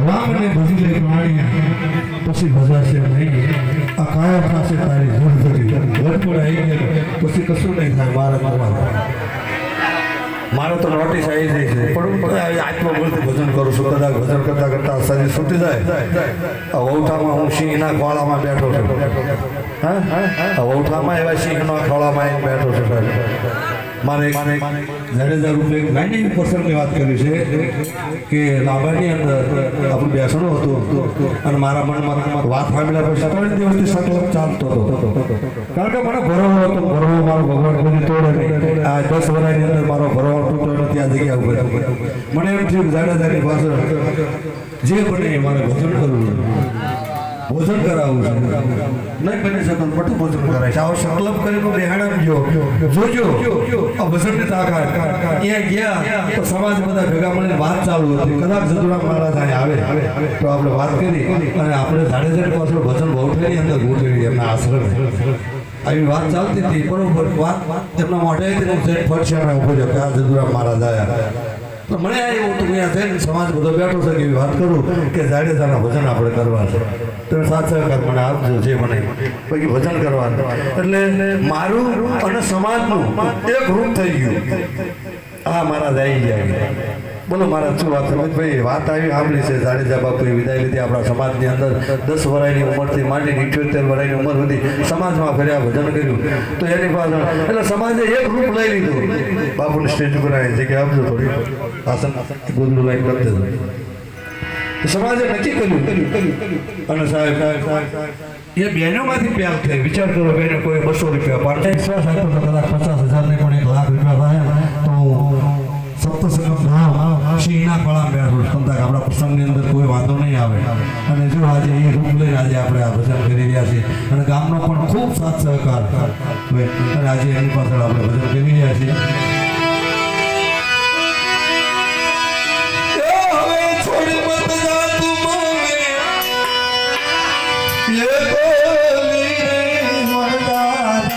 રામને પછી ભજાશે નહીં આ કાયા પાસે તારી ધૂળ ધરી ઘરપુર આવી ગયેલો પછી કશું નહીં થાય મારે તો નોટિસ આવી જાય છે. પણ આત્મા આત્મબળથી ભજન કરું છું. કદાચ ભજન કરતા કરતા શરીર છૂટી જાય. વૌઠામાં હું સિંહના ખોળામાં બેઠો છું. હા? વૌઠામાં એવા સિંહના ખોળામાં બેઠો છું. મારે જાડેજા રૂપે એક નાઇન્ટી પર્સન્ટની વાત કરી છે કે લાંબાની અંદર આપણું બેસણું હતું અને મારા મનમાં વાત સાંભળ્યા પછી ત્રણ દિવસથી સંકલ્પ ચાલતો હતો. કારણ કે મને ભરવો હતો, ભરવો મારો ભગવાન કોઈ તોડે આ દસ વર્ષની અંદર મારો ભરવો તૂટ્યો નથી આ જગ્યા ઉપર મને એમ થયું જાડેજાની પાછળ જે બને એ મારે ભજન કરવું ભોજન કરાવવું છે. નહીં બની શકતું બધું ભોજન કરાય છે. આવો સંકલ્પ કરીને બેહાડા ગયો. જોજો. આ ભજનની તાકાત. ત્યાં ગયા તો સમાજ બધા ભેગા મળીને વાત ચાલુ હતી. કદાચ જદુરામ મહારાજ અહીંયા આવે. તો આપણે વાત કરી. અને આપણે જાડેજા પાછળ ભજન બહુઠેની અંદર ગોઠવી એમના આશ્રમ. આવી વાત ચાલતી હતી. બરોબર વાત એમના માટે ફરશે ઊભો છે કે આ જદુરામ મહારાજ આવ્યા. તો મને એવું હતું અહીંયા છે ને સમાજ બધો બેઠો છે એવી વાત કરું કે જાડેજાના ભજન આપણે કરવા છે. તમે સાથ સહકાર મને આપજો જે મને. પછી ભજન કરવાનું. એટલે મારું અને સમાજનું એક રૂપ થઈ ગયું. આ મારા જાય ગયા. બોલો મારા શું વાત ભાઈ, વાત આવી સાંભળી છે, જાડેજા બાપુએ વિદાય લીધી આપણા સમાજની અંદર. દસ વર્ષની ઉંમરથી માંડી ઇઠ્યોતેર વર્ષની ઉંમર સુધી સમાજમાં ફર્યા, ભજન કર્યું. તો એની પાછળ, એટલે સમાજે એક રૂપ લઈ લીધું. બાપુને સ્ટેજ ઉપર આવી, જગ્યા આપજો થોડી. આસન, ગોદડું લાઈન કરી સમાજે નક્કી કર્યું. અને સાહેબ સાહેબ સાહેબ એ બહેનોમાંથી પ્યાર થાય. વિચાર કરો બેને કોઈ બસો રૂપિયા કદાચ પચાસ હજાર ને પ્રસંગની અંદર કોઈ વાંધો નહીં આવે. અને જો આજે એ રૂપ લઈને આજે આપણે આ ભજન કરી રહ્યા છીએ. અને ગામનો પણ ખૂબ સાથ સહકાર. અને આજે એની પાછળ આપણે ભજન કરી રહ્યા છીએ.